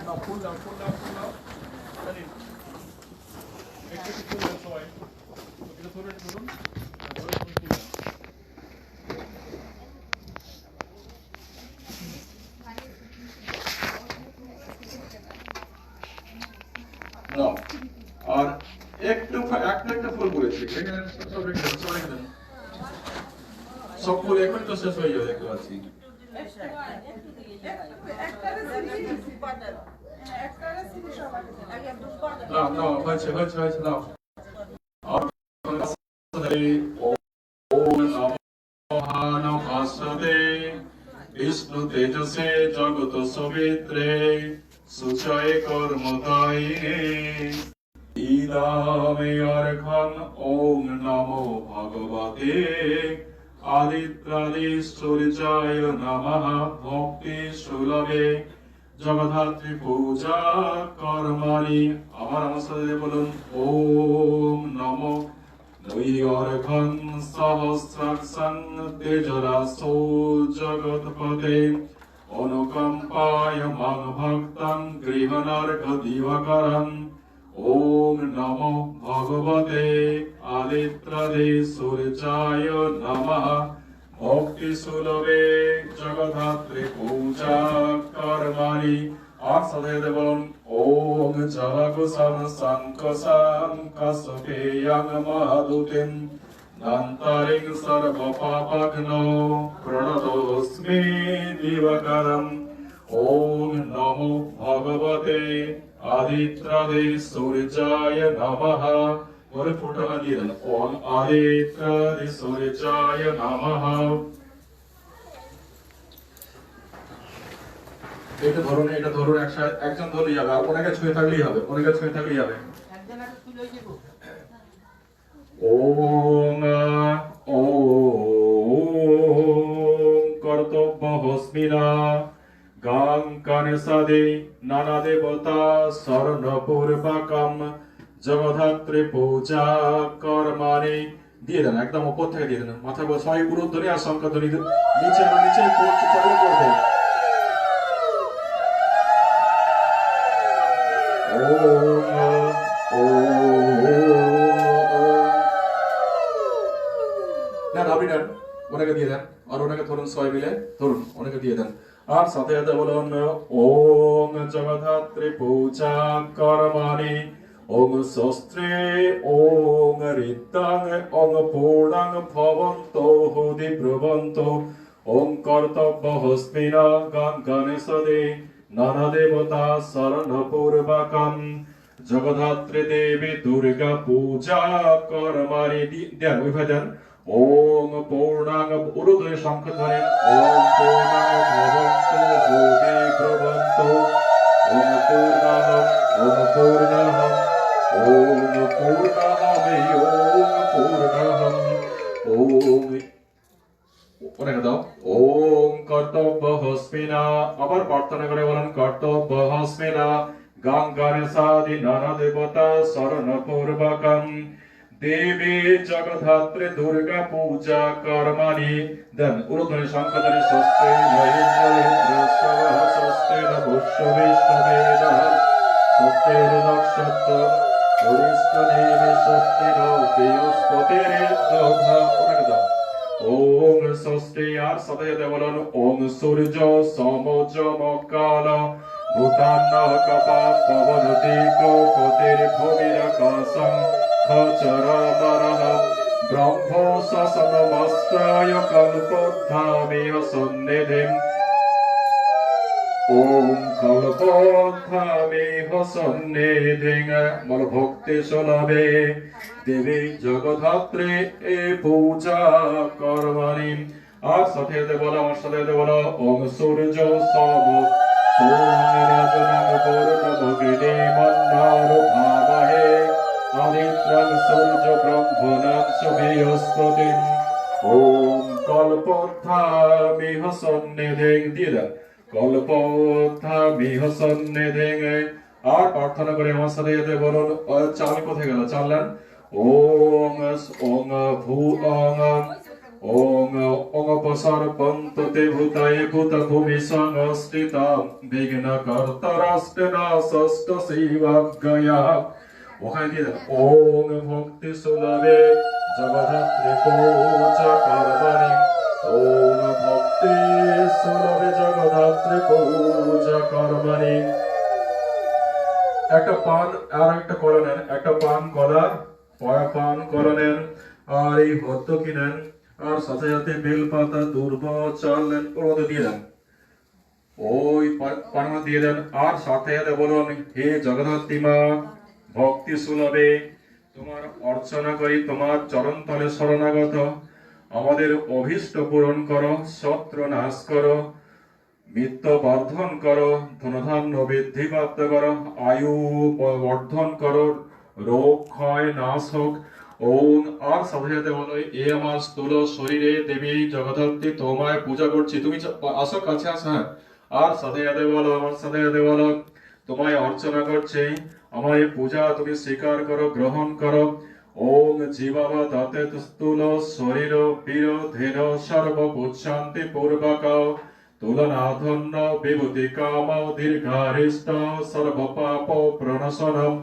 দাও ফুল দাও ফুল দাও ফুল দাও জানি একটু একটু ফুল দাও সবাই এটা ধরে ধরুন আর ধরে ধরুন ফুল দাও দাও আর একটু ফা- একটা একটা ফুল করেছি এখানে সব রেখে দেন, সব রেখে দেন। সব ফুল এখন তো শেষ হয়ে যাবে দেখতে পাচ্ছি। না না, হয়েছে হয়েছে হয়েছে মহানভাসতে বিষ্ণু তেজসে জগত সবিত্রে, সুচয় কর্মদায়িনে ইদামে অর্ঘন ওম নমো ভগবতে আদিত্যাদি সূর্যায় নমঃ ভক্তি সুলভে জগধাত্রী পূজা কর্মাণি। আমার আমার বলুন, ওম নমো। নৈর্ঘন সহস্রাক্ষং তেজরাসো জগৎপতে। অনুকম্পায় মাং ভক্তং গৃহনার্ঘ দিবাকরং ওম নমো ভগবতে। আদিত্যাদি সূর্যায় নমঃ। ভক্তি সুলভে জগধাত্রী পূজা কর্মাণি। সাথে বলুন, ওম জগকুসম শঙ্কসাম কসপেয়ং মহাদুতিম নান্তরিং সর্বপাপঘ্নো প্রণতোস্মি দিবকরম। ওম নমো ভগবতে। আদিত্যাদি সূর্যায় নমঃ। ফোটো দিয়ে দেন। ওম আদিত্যাদি সূর্যায় নমঃ এটা ধরুন এটা ধরুন একজন ধরলেই যাবে আর ওনাকে ছুঁয়ে থাকলেই হবে ওনাকে ছুঁয়ে থাকলেই যাবে ওম ওম কর্তব্য হস্মিনা গাং কানে সাদে নানা দেবতা স্মরণ পূর্বকম জগধাত্রী পূজা কর্মানি দিয়ে দেন, একদম উপর থেকে দিয়ে দেন। মাথা বল সবাই উরুধ্বনি আর শঙ্করধ্বনি নিচে আর নিচে চালু করবে না আপনি নেন, ওনাকে দিয়ে দেন। আর ওনাকে ধরুন, সবাই মিলে ধরুন, ওনাকে দিয়ে দেন। আর সাথে সাথে বলুন, ওম, জগধাত্রী পূজা কর্মাণি। ওম শস্ত্রে ওম ঋতাং ওম পূর্ণাং ভবন্ত হুদি ব্রবন্ত ওম কর্তব্য হস্মিনা গান গণেশদে নানা দেবতা শরণ পূর্বকম জগধাত্রী দেবী দুর্গা পূজা কর্মাণি দি- দেন ওইভাবে দেন ওম পূর্ণাং উরুদ্রে শঙ্খ ধরেন ওম পূর্ণাং ভবন্ত বোধি প্রবন্ত ওম পূর্ণাহ ওম পূর্ণাহ পূর্ণাহমে ওম পূর্ণাহম ওম ওনাকে দাও ওম কর্তব্য হস্মিনা আবার প্রার্থনা করে দেবী জগধাত্রী দুর্গা পূজা কর্মাণি দেন উরুধ্বনি শঙ্করধ্বনি স্বস্তি নরেন্দ্র স্বস্তি নভস্য বিষ্ণবেদ স্বস্তি নক্ষত্র বরিষ্ঠ দেবী স্বস্তি বৃহস্পতির দধা ওনাকে দাও ওম স্বস্তি আর সাথে সাথে বলুন ওম সূর্য সমজ মকাল ভূতান্ন কপা পবন দিক পতির ভূমির আকাশং সন্নিধিম ওম কল্পোদ্ধামিহ সন্নিধিং বল ভক্তি সুলভে দেবী জগধাত্রী এ পূজা কর্মাণি আর সাথে সাথে বলো, আমার সাথে সাথে বলো, ওম সূর্য আদিত্যং সূর্য ব্রহ্মণাং সুবৃহস্পতিম ওম কল্পোত্থামিহ সন্নিধিং দিয়ে কল্পথা বিহসন্নে ধেঙে আর প্রার্থনা করে আমার সাথে যাতে বলুন চাল কোথায় গেল চাললেন ওং ওং ভূ অং ওং ওং পসার পন্ত তে ভূতায় ভূত ভূমি সংস্থিতা বিঘ্ন কর্তরাষ্ট্র না ষষ্ঠ শিবাজ্ঞয়া ওখানে দিয়ে ওং ভক্তি সুলা পান করার পান করে নেন আর এই হদ্দ কিনেন, আর সাথে সাথে বেল পাতা দুর্ব, চাল ওর দিয়ে দেন। ওই পা- পানটা দিয়ে দেন। আর সাথে সাথে বলুন, হে জগদ্ধাত্রী ভক্তি সুলভে তোমার অর্চনা করি, তোমার চরণ তলে শরণাগত। আমাদের অভীষ্ট পূরণ করো শত্রু নাশ করো মিত্র বর্ধন করো, ধনধান্য বৃদ্ধি প্রাপ্ত করো, আয়ু বর্ধন করো রোগ ক্ষয় নাশ হোক আর সাথে সাথে বলো এ আমার স্থূল শরীরে দেবী তোমায় পূজা করছি। তুমি আসো, কাছে আস হ্যাঁ। আর সাথে সাথে বলো আমার সাথে সাথে বলো তোমায় অর্চনা আমার এই পূজা তুমি স্বীকার করো, গ্রহণ করো। ওম জীবাবা দাতে স্থূল শরীর বীর ধীর সর্ব শান্তি পূর্বক তুলনাধন্য বিভূতি কাম দীর্ঘারিষ্ট সর্ব পাপ প্রণশনম।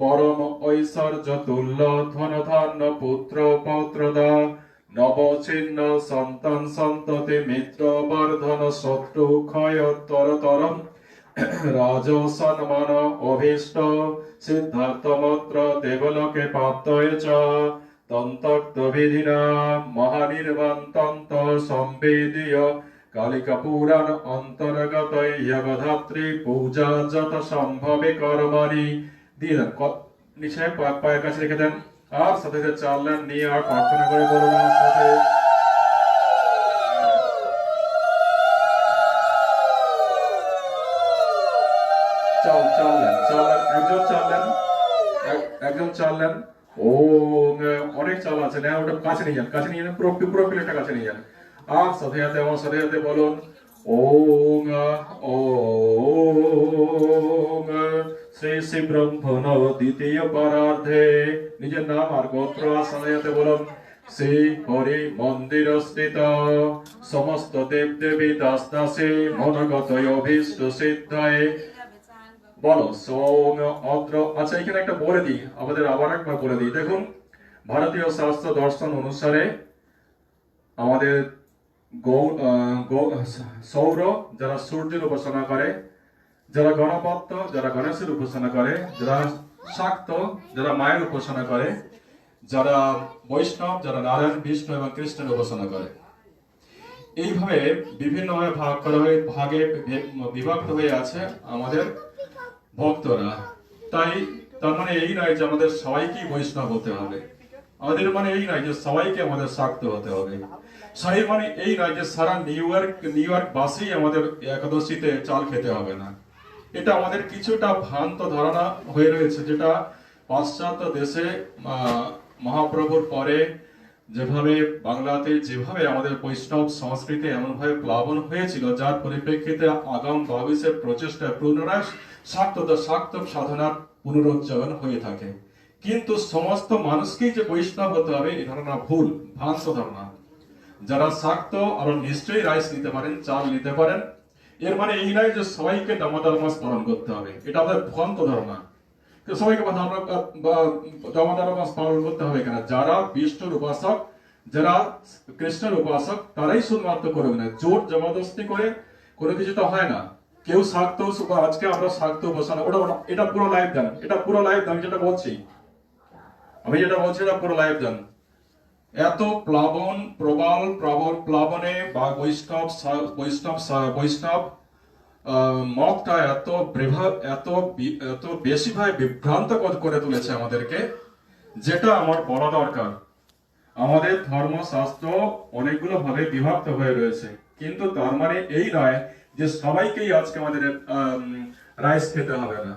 পরম ঐশ্বর্য তুল্য ধন ধান্য পুত্র পৌত্রদা, নবচিহ্ন সন্তান সন্ততি মিত্র বর্ধন শত্রু ক্ষয় তরতরম রাজ সম্মান অভীষ্ট, সিদ্ধার্থ মন্ত্র দেবলোকে প্রাপ্তয়ে চ মহানির্বাণ তন্ত সম্বেদীয় কালিকা পুরাণ অন্তর্গত জগধাত্রী পূজা যত সম্ভবে কর্মানি দিয়ে দেন নিচে পায়ের কাছে রেখে দেন আর সাথে সাথে চাললেন নিয়ে আর প্রার্থনা করে বলুন আমার সাথে চাল চাললেন চাললেন একজন চাললেন এক- একজন চাললেন ও অনেক চাল আছে না ওটা কাছে নিয়ে যান কাছে নিয়ে যান পুরো পুরো প্লেটটা কাছে নিয়ে যান আর সাথে সাথে আমার সাথে সাথে বলুন ওং ওং শ্রী শ্রী ব্রহ্মণ দ্বিতীয় পরার্ধে। নিজের নাম আর গোত্র সাথে বলুন। শ্রী হরি মন্দির স্থিত সমস্ত দেব দেবী দাস দাসী মনগত অভীষ্ট সিদ্ধায়। বলো, সৌম্য, অদ্র। আচ্ছা এখানে একটা বলে দিই। আমাদের আবার একবার বলে দিই। দেখুন, ভারতীয় শাস্ত্র দর্শন অনুসারে আমাদের গৌ- সৌর যারা সূর্যের উপাসনা করে যারা গণপত্য, যারা গণেশের উপাসনা করে, যারা শাক্ত, যারা মায়ের উপাসনা করে, যারা বৈষ্ণব, যারা নারায়ণ, বিষ্ণু এবং কৃষ্ণের উপাসনা করে। এইভাবে বিভিন্নভাবে ভাগ করা হয়ে, ভাগে বিভক্ত হয়ে আছে আমাদের ভক্তরা। তাই তার মানে এই নয় যে আমাদের সবাইকেই বৈষ্ণব হতে হবে। আমাদের মানে এই নয় যে সবাইকে আমাদের শাক্ত হতে হবে। সেই মানে এই নয় যে সারা নিউ ইয়র্ক নিউ ইয়র্ক বাসেই আমাদের একাদশীতে চাল খেতে হবে না। এটা আমাদের কিছুটা ভ্রান্ত ধারণা হয়ে রয়েছে, যেটা পাশ্চাত্য দেশে মহাপ্রভুর পরে যেভাবে বাংলাতে, যেভাবে আমাদের বৈষ্ণব সংস্কৃতি এমনভাবে প্লাবন হয়েছিল, যার পরিপ্রেক্ষিতে আগাম বাবিসের প্রচেষ্টা পুনরায় শাক্ততা শাক্ত সাধনার পুনরুজ্জীবন হয়ে থাকে। কিন্তু সমস্ত মানুষকেই যে বৈষ্ণব হতে হবে এই ধারণা ভুল, ভ্রান্ত ধারণা। যারা শাক্ত আরও নিশ্চয়ই রাইস নিতে পারেন, চাল নিতে পারেন এর মানে এই নয় যে সবাইকে দামোদর মাস পালন করতে হবে। এটা আমাদের ভ্রান্ত ধারণা। সবাইকে দামোদর মাস পালন করতে হবে কেন? যারা বিষ্ণুর উপাসক, যারা কৃষ্ণের উপাসক, তারাই শুধুমাত্র করবে না। জোর জবরদস্তি করে কোনো কিছু তো হয় না। কেউ শাক্ত আজকে আমরা শাক্ত উপাসনা ওটা এটা পুরো লাইভ দেন। এটা পুরো লাইভ আমি যেটা বলছি। আমি যেটা বলছি, এটা পুরো লাইভ দেন। এত প্লাবন, প্রবাল প্রবল প্লাবনে বা বৈষ্ণব বৈষ্ণব বৈষ্ণব মতটা এত এত এত বেশি ভাবে বিভ্রান্ত করে তুলেছে আমাদেরকে, যেটা আমার বলা দরকার। আমাদের ধর্মশাস্ত্র অনেকগুলো ভাবে বিভক্ত হয়ে রয়েছে, কিন্তু তার মানে এই নয় যে সবাইকেই আজকে আমাদের রাইস খেতে হবে না,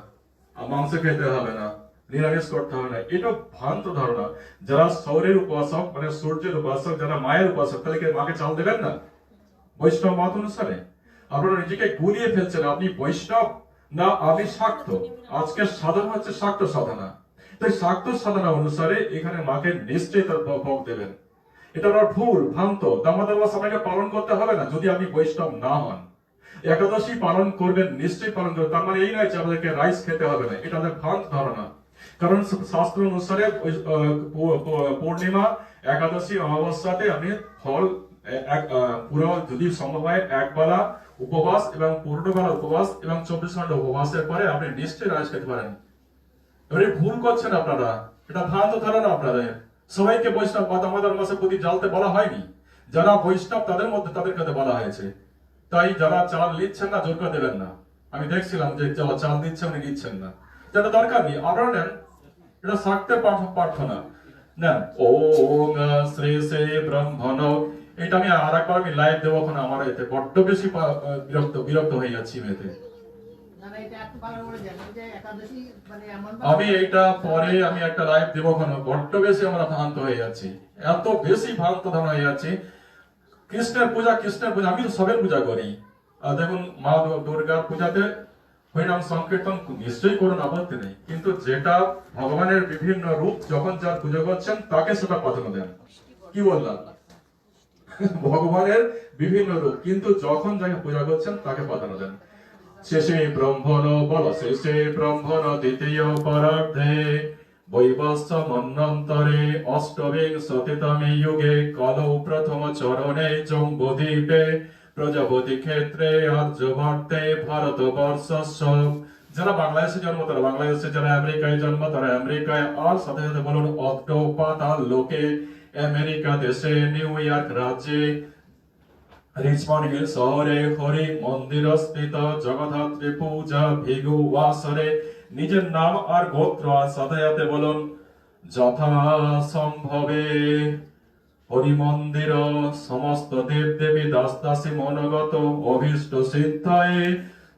মাংস খেতে হবে না। নিরামিষ করতে হবে না। এটা ভ্রান্ত ধারণা। যারা সৌরের উপাসক মানে সূর্যের উপাসক, যারা মায়ের উপাসক তাদেরকে মাকে চাল দেবেন না? বৈষ্ণব মত অনুসারে। আপনারা নিজেকে গুলিয়ে ফেলছেন। আপনি বৈষ্ণব না আপনি শাক্ত? আজকের সাধনা হচ্ছে শাক্ত সাধনা। তাই শাক্ত সাধনা অনুসারে এখানে মাকে নিশ্চয়ই তার ভোগ দেবেন। এটা আমার ভুল, ভ্রান্ত। দামোদর মাস আপনাকে পালন করতে হবে না, যদি আপনি বৈষ্ণব না হন। একাদশী পালন করবেন, নিশ্চয়ই পালন করবেন। তার মানে এই নয় যে আমাদেরকে রাইস খেতে হবে না। এটা আমাদের ভ্রান্ত ধারণা। কারণ শাস্ত্র অনুসারে পূর্ণিমা, একাদশী অমাবস্যাতে আপনি ফল পুরো যদি সম্ভব হয়, এক বেলা উপবাস এবং পূর্ণবেলা উপবাস এবং চব্বিশ ঘণ্টা উপবাসের পরে আপনি নিশ্চয়ই রাইস খেতে পারেন। এবারে ভুল করছেন আপনারা। এটা ভ্রান্ত ধারণা আপনাদের। সবাইকে বৈষ্ণব বা দামোদর মাসের প্রতি জ্বালতে বলা হয়নি। যারা বৈষ্ণব, তাদের মধ্যে তাদের কাছে বলা হয়েছে। তাই যারা চাল নিচ্ছেন না, জোর দেবেন না। আমি দেখছিলাম যে যারা চাল দিচ্ছে উনি নিচ্ছেন না। যেটা দরকার নেই আপনারা নেন। এটা পাঠ- প্রার্থনা। নেন। ওম শ্রী শ্রী ব্রহ্মণ। এটা আমি আর একবার আমি লাইভ দেবো এখন আমার এতে। বড্ড বেশি বিরক্ত বিরক্ত হয়ে যাচ্ছি এতে। না না এটা একাদশী মানে এমন আমি এইটা পরে আমি একটা লাইভ দেবো ওখানে বড্ড বেশি আমরা ভ্রান্ত হয়ে যাচ্ছি। এত বেশি ভ্রান্ত ধারণা হয়ে যাচ্ছি। কৃষ্ণের পূজা কৃষ্ণের পূজা। আমি তো সবের পূজা করি। আর দেখুন মা দুর্গার পূজাতে হরিনাম সংকীর্তন নিশ্চয়ই করুন, আপত্তি নেই। কিন্তু যেটা ভগবানের বিভিন্ন রূপ, যখন যার পুজো করছেন, তাকে সেটা প্রাধান্য দেন। কি বললাম? ভগবানের বিভিন্ন রূপ, কিন্তু যখন যাকে পূজা করছেন, তাকে প্রাধান্য দেন। শেষে ব্রহ্মণ বল শেষে ব্রহ্মণ দ্বিতীয় পরার্ধে। অষ্টবিংশতিতমে যুগে কলৌ প্রথম চরণে জম্বুদ্বীপে প্রজাপতি ক্ষেত্রে আর্যবর্তে ভারতবর্ষস্য যারা বাংলাদেশে জন্ম, তারা বাংলাদেশে, যারা আমেরিকায় জন্ম, তারা আমেরিকায়। আর সাথে সাথে বলুন অক্টোপাতাল লোকে আমেরিকা দেশে নিউ ইয়র্ক রাজ্যে। রিচমন্ড হিল শহরে হরি মন্দির স্থিত জগদ্ধাত্রী পূজা ভিগু ওয়াসরে নিজের নাম আর গোত্র আর সাথে সাথে বলুন যথা সম্ভবে হরি মন্দির সমস্ত দেব দেবী দাস দাসী মনগত, অভীষ্ট সিদ্ধায়,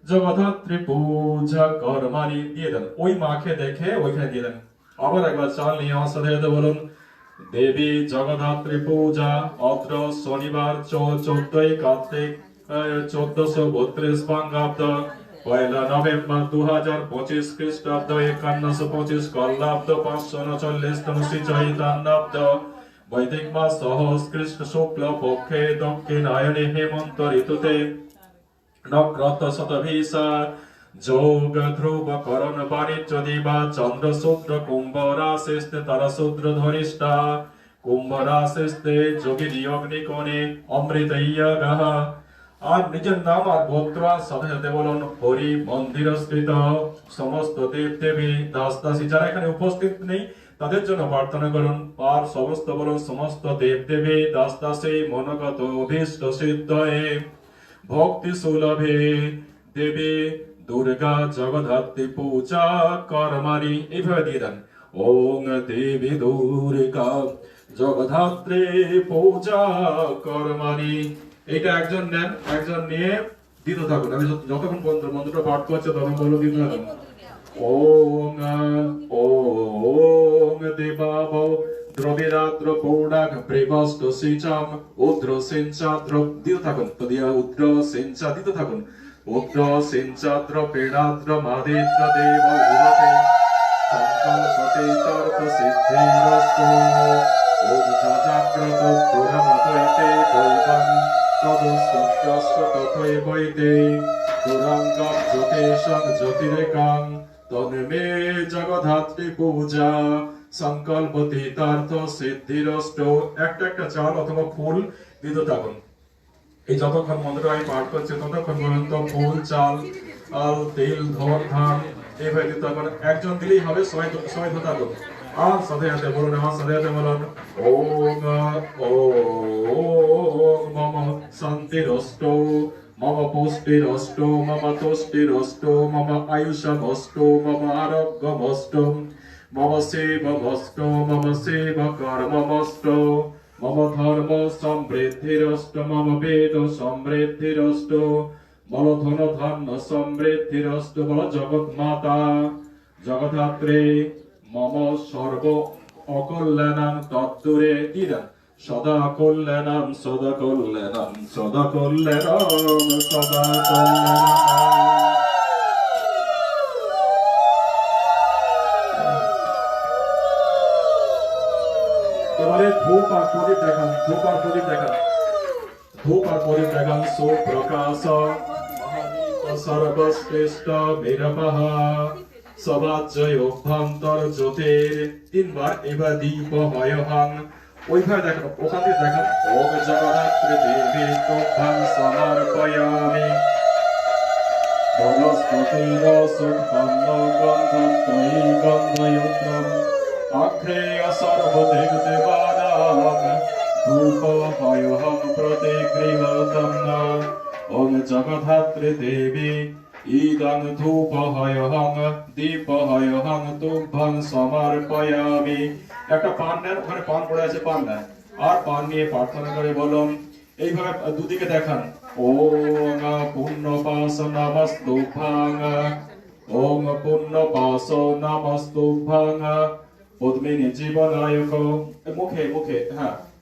জগদ্ধাত্রী পূজা কর্মানি দিয়ে দেন। ওই মাকে দেখে ওইখানে দিয়ে দেন। আবার একবার চাল নিয়ে আমার বলুন। দেবী জগদ্ধাত্রী পূজা, অত্র শনিবার চোদ্দই কার্তিক চোদ্দশো বত্রিশ বঙ্গাব্দ, পয়লা নভেম্বর দু হাজার পঁচিশ খ্রিস্টাব্দ, একান্নশো পঁচিশ কল্লাব্দ পাঁচশো উনচল্লিশ তম চৈতান্নাব্দ বৈদিক মাস সহজ কৃষ্ণ শুক্ল পক্ষে দক্ষিণায়নে হেমন্ত ঋতুতে নক্রত শতভিসা যোগ ধ্রুব করণ বাণিজ্য দিবা চন্দ্র শূদ্র কুম্ভ রাশিস্তে তারা শূদ্র ধরিষ্ঠা কুম্ভ রাশিস্তে যোগিনী অগ্নিকোণে অমৃত ইয়াগাহ আর নিজের নাম আর সাথে সাথে বলুন হরি মন্দির সমস্ত দেব দেবী দাস দাসী যারা এখানে উপস্থিত নেই তাদের জন্য প্রার্থনা করুন। আর সমস্ত বলুন সমস্ত দেব দেবী দাস দাসী মনগত অভীষ্ট সিদ্ধয়ে ভক্তি সুলভে দেবী দুর্গা জগদ্ধাত্রী পূজা কর্মারি এইভাবে দিয়ে দেন। ওং দেবী দুর্গা জগদ্ধাত্রী পূজা কর্মারি এটা একজন নেন একজন নিয়ে দিতে থাকুন। আমি যতক্ষণ পর্যন্ত মন্ত্রটা পাঠ করছে ততক্ষণ বলে দিতে থাকুন। ওং ওং দেবাব দ্রবিরাদ্র পৌডাক প্রেবস্ত সিচাম উদ্র সিঞ্চাদ্র দিতে থাকুন তো উদ্র সিঞ্চা দিতে থাকুন উদ্র সিঞ্চাদ্র পেড়াদ্র মাদেদ্র দেব উহতে সংকল্পতে তর্ক সিদ্ধিরস্তু জাগ্রত পুরমতৈতে দৈবং তদস্তস্য তথৈবৈতে তুরঙ্গম জ্যোতিষং জ্যোতিরেকাং তন্মে জগধাত্রী পূজা সংকল্প তীতার্থ সিদ্ধিরষ্ট একটা একটা চাল অথবা ফুল দিতে থাকুন এই যতক্ষণ মন্ত্র আমি পাঠ করছি, ততক্ষণ পর্যন্ত ফুল, চাল, আল, তেল ধর ধান এইভাবে দিতে হবে একজন দিলেই হবে, সবাই সবাই থাকুন আর সাথে সাথে বলুন। আমার সাথে সাথে বলুন মম শান্তিরষ্ট মম মম মম মম মম সেবমষ্ট মম সেব কর্মমষ্ট মম ধর্ম সমৃদ্ধিরষ্ট মম বেদ সমৃদ্ধিরষ্ট বল ধন ধান্য সমৃদ্ধিরষ্ট বল জগৎ মাতা জগধাত্রে মম সর্ব অকল্যাণাং তদ্দূরে দিদান সদা কল্যাণাম সদা কল্যাণাম সদা কল্যাণাম সদা কল্যাণাম ধূপ আর প্রদীপ দেখান, ধূপ আর প্রদীপ দেখান। ধূপ আর প্রদীপ দেখান, সুপ্রকাশ। মহাদীপ সর্বশ্রেষ্ঠ বিরমহ সবাজ্জয় অভ্যন্তর জ্যোতির। তিনবার এবার দীপ হয়হং ওইভাবে দেখান, ওখান থেকে দেখান। ওম জগদ্ধাত্রী দেবী তোভাং সমর্পয়ামি। বনস্পতির সুপন্ন গন্ধত্রয়ী গন্ধয়ুত্রম। অগ্রেয় সর্বদেব দেবানাম ধূপ হয়হং প্রতিগৃহতম ওম জগদ্ধাত্রী দেবী, ইদং ধূপ হয়হং দীপ হয়হং তুভ্যং সমর্পয়ামি। একটা পান নেন ওখানে পান পড়ে আছে পান নেন আর পান নিয়ে প্রার্থনা করে বলুন, এইভাবে দুদিকে দেখান। ওম পুণ্য পাশ নমস্তুভ্যাং, ওম পুণ্য পাশ নমস্তুভ্যাং। পদ্মিনী জীবনায়ক, মুখে মুখে হ্যাঁ।